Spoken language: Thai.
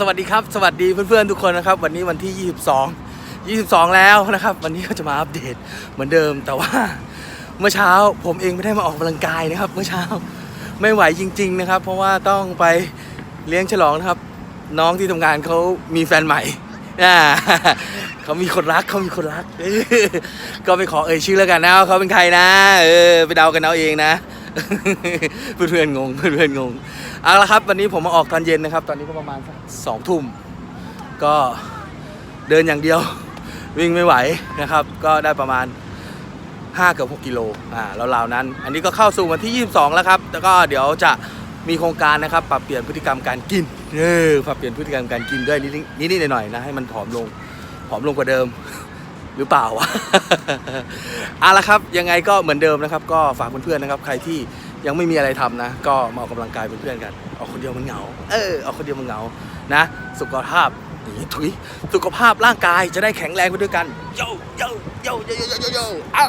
สวัสดีครับ สวัสดีเพื่อนๆทุกคนนะครับ วันนี้วันที่ 22 22 แล้วนะครับ วันนี้ก็จะมาอัปเดตเหมือนเดิม แต่ว่าเมื่อเช้าผมเองไม่ได้มาออกกำลังกายนะครับ เมื่อเช้าไม่ไหวจริง ๆ นะครับ เพราะว่าต้องไปเลี้ยงฉลองนะครับ น้องที่ทำงานเขามีแฟนใหม่เขามีคนรักเขามีคนรัก ก็ไม่ขอเอ่ยชื่อแล้วกันนะเขาเป็นใครนะ เออ ไปเดากันเอาเองนะ เพื่อนๆงงเพื่อนๆงงเอาละครับ วันนี้ผมมาออกตอนเย็นนะครับ ตอนนี้ก็ประมาณสองทุ่มก็เดินอย่างเดียววิ่งไม่ไหวนะครับ ก็ได้ประมาณ5เกือบ6กิโลอ่าเราวๆนั้น อันนี้ก็เข้าสู่วันที่ 22 แล้วครับ แล้วก็เดี๋ยวจะมีโครงการนะครับ ปรับเปลี่ยนพฤติกรรมการกินเออปรับเปลี่ยนพฤติกรรมการกินด้วยนิดนิดๆหน่อยๆนะให้มันผอมลงผอมลงกว่าเดิม หรือเปล่าวะเอาละครับ ยังไงก็เหมือนเดิมนะครับ ก็ฝากเพื่อนๆนะครับ ใครที่ยังไม่มีอะไรทำนะ ก็มาออกกำลังกายเป็นเพื่อนกัน ออกคนเดียวมันเหงา เออ ออกคนเดียวมันเหงา นะ สุขภาพนี่ถุย สุขภาพร่างกายจะได้แข็งแรงไปด้วยกัน โยโยโยโยโยโยโยอ้า